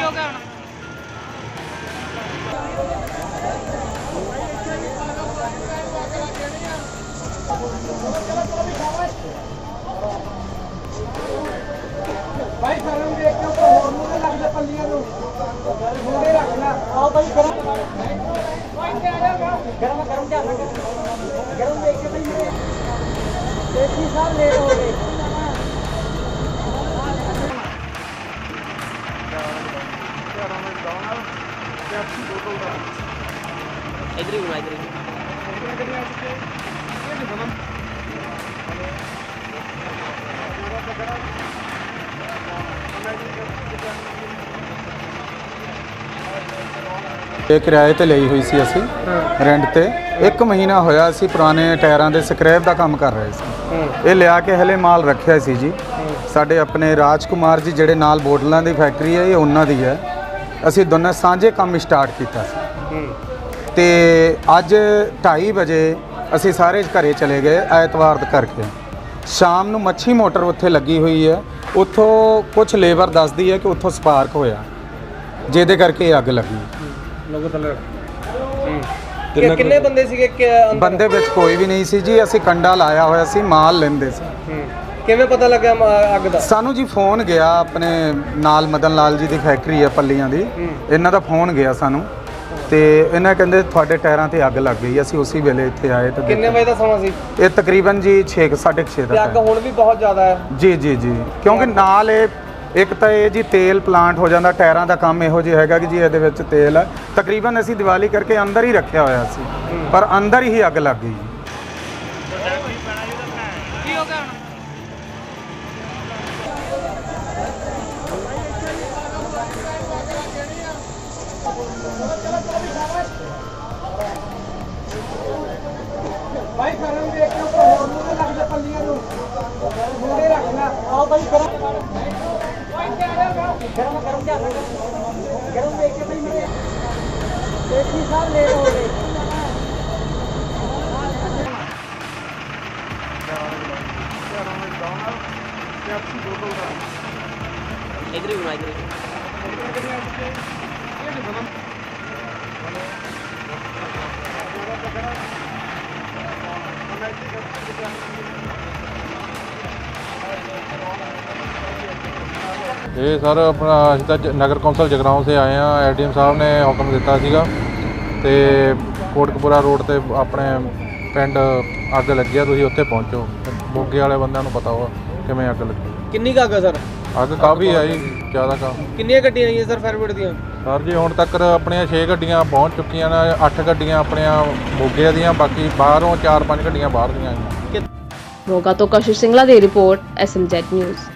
ਕੀ ਹੋ ਗਿਆ ਹੁਣ ਭਾਈ ਸਰਮ ਦੇਖ ਕੇ ਉੱਪਰ ਹੋਰ ਮੂਹਰੇ ਲੱਗ ਜਾ ਪੱਲੀਆਂ ਨੂੰ ਮੂਹਰੇ ਰੱਖ ਲੈ ਆਓ ਭਾਈ ਗਰਮ ਗਰਮ ਗਰਮ ਜਾ ਗਰਮ ਦੇਖ ਕੇ ਭਾਈ ਦੇਖੀ ਸਾਹਿਬ ਲੇਟ ਹੋ ਗਏ। ਇਧਰ ਹੀ ਇਧਰ ਹੀ। ਇਹ ਕਿਰਾਏ ਤੇ ਲਈ ਹੋਈ ਸੀ ਅਸੀਂ ਰੈਂਟ ਤੇ। ਇੱਕ ਮਹੀਨਾ ਹੋਇਆ ਅਸੀਂ ਪੁਰਾਣੇ ਟਾਇਰਾਂ ਦੇ ਸਕ੍ਰੈਪ ਦਾ ਕੰਮ ਕਰ ਰਹੇ ਸੀ। ਇਹ ਲਿਆ ਕੇ ਹਲੇ ਮਾਲ ਰੱਖਿਆ ਸੀ ਜੀ। ਸਾਡੇ ਆਪਣੇ ਰਾਜਕੁਮਾਰ ਜੀ ਜਿਹੜੇ ਨਾਲ ਬੋਟਲਾਂ ਦੀ ਫੈਕਟਰੀ ਹੈ ਇਹ ਉਹਨਾਂ ਦੀ ਹੈ। ਅਸੀਂ ਦੋਨੇ ਸਾਂਝੇ ਕੰਮ ਸਟਾਰਟ ਕੀਤਾ ਸੀ। ਤੇ ਅੱਜ 2:30 ਵਜੇ ਅਸੀਂ ਸਾਰੇ ਘਰੇ ਚਲੇ ਗਏ ਐਤਵਾਰ ਦਾ ਕਰਕੇ। ਸ਼ਾਮ ਨੂੰ ਮੱਛੀ ਮੋਟਰ ਉੱਥੇ ਲੱਗੀ ਹੋਈ ਹੈ। ਉੱਥੋਂ ਕੁਝ ਲੇਬਰ ਦੱਸਦੀ ਹੈ ਕਿ ਉੱਥੋਂ ਸਪਾਰਕ ਹੋਇਆ। ਜਿਹਦੇ ਕਰਕੇ ਇਹ ਅੱਗ ਲੱਗੀ। ਕਿ- ਕਿੰਨੇ ਬੰਦੇ ਸੀਗੇ ਕਿ ਅੰਦਰ? ਬੰਦੇ ਵਿੱਚ ਕੋਈ ਵੀ ਨਹੀਂ ਸੀ ਜੀ ਅਸੀਂ ਕੰਡਾ ਲਾਇਆ ਹੋਇਆ ਸੀ ਮਾਲ ਲੈਂਦੇ ਸੀ ਹੂੰ। ਕਿਵੇਂ ਪਤਾ ਲੱਗਿਆ ਮ- ਅੱਗ ਦਾ ਸਾਨੂੰ ਜੀ ਫੋਨ ਗਿਆ ਆਪਣੇ ਨਾਲ ਮਦਨ ਲਾਲ ਜੀ ਦੀ ਫੈਕਟਰੀ ਹੈ ਪੱਲੀਆਂ ਦੀ ਇਹਨਾਂ ਦਾ ਫੋਨ ਗਿਆ ਸਾਨੂੰ ਤੇ ਇਹਨਾਂ ਕਹਿੰਦੇ ਤੁਹਾਡੇ ਟਾਇਰਾਂ ਤੇ ਅੱਗ ਲੱਗ ਗਈ ਅਸੀਂ ਉਸੇ ਵੇਲੇ ਇੱਥੇ ਆਏ ਤੇ ਕਿੰਨੇ ਵਜੇ ਦਾ ਸਮਾਂ ਸੀ। ਇਹ ਤਕਰੀਬਨ ਜੀ 6 6:30 ਤੇ ਦਾ ਅੱਗ time। ਹੁਣ ਵੀ ਬਹੁਤ ਜ਼ਿਆਦਾ ਹੈ ਜੀ ਜੀ ਜੀ ਕਿਉਂਕਿ ਨਾਲ ਇਹ ਇੱਕ ਤਾਂ ਇਹ ਜੀ ਤੇਲ ਪਲਾਂਟ ਹੋ ਜਾਂਦਾ ਟਾਇਰਾਂ ਦਾ ਕੰਮ ਇਹੋ ਜਿਹਾ ਹੈਗਾ ਕਿ ਜੀ ਇਹਦੇ ਵਿੱਚ ਤੇਲ ਹੈ। ਤਕਰੀਬਨ ਅਸੀਂ ਦੀਵਾਲੀ ਕਰਕੇ ਅੰਦਰ ਹੀ ਰੱਖਿਆ ਹੋਇਆ ਸੀ ਪਰ ਅੰਦਰ ਹੀ ਅੱਗ ਲੱਗ ਗਈ ਕੀ ਹੋ ਗਰਮ ਗਰਮ ਜਾ ਗਰਮ ਦੇਖ ਕੇ ਭਾਈ ਮੇਰੇ। ਦੇਖੀ ਸਾਹਿਬ ਲੇਟ ਹੋ ਗਏ। ਇਧਰ ਹੀ ਇਧਰ ਹੀ ਇਹ ਸਰ ਆਪਣਾ ਅਸੀਂ ਤਾਂ ਨਗਰ ਕੌਂਸਲ ਜਗਰਾਉਂ ਸੇ ਆਏ ਆ ਐਡੀਐਮ ਸਾਹਿਬ ਨੇ ਹੁਕਮ ਦਿੱਤਾ ਸੀਗਾ। ਤੇ ਕੋਟਕਪੂਰਾ ਰੋਡ ਤੇ ਆਪਣੇ ਪਿੰਡ ਅੱਗ ਲੱਗੀ ਆ ਤੁਸੀਂ ਉੱਥੇ ਪਹੁੰਚੋ। ਮੋਗੇ ਵਾਲੇ ਬੰਦਿਆਂ ਨੂੰ ਪਤਾ ਹੋਆ ਕਿਵੇਂ ਅੱਗ ਲੱਗੀ। ਕਿੰਨੀ ਕੁ ਅੱਗ ਹੈ ਸਰ? ਅੱਗ ਕਾਫੀ ਆਈ ਜ਼ਿਆਦਾ ਕਾ ਕਿੰਨੀਆਂ ਗੱਡੀਆਂ ਆਈਆਂ ਸਰ ਫਾਇਰ ਬ੍ਰਿਗੇਡ ਦੀਆਂ? ਸਰ ਜੀ ਹੁਣ ਤੱਕ ਆਪਣੀਆਂ 6 ਗੱਡੀਆਂ ਪਹੁੰਚ ਚੁੱਕੀਆਂ ਨੇ 8 ਗੱਡੀਆਂ ਆਪਣੀਆਂ ਮੋਗੇ ਦੀਆਂ ਬਾਕੀ ਬਾਹਰੋਂ 4-5 ਗੱਡੀਆਂ ਬਾਹਰ ਦੀਆਂ ਆਈਆਂ। ਮੋਗਾ ਤੋਂ ਕਸ਼ਿਸ਼ ਸਿੰਗਲਾ ਦੀ ਰਿਪੋਰਟ ਐਸਐਮਜ਼ੈਡ ਨਿਊਜ਼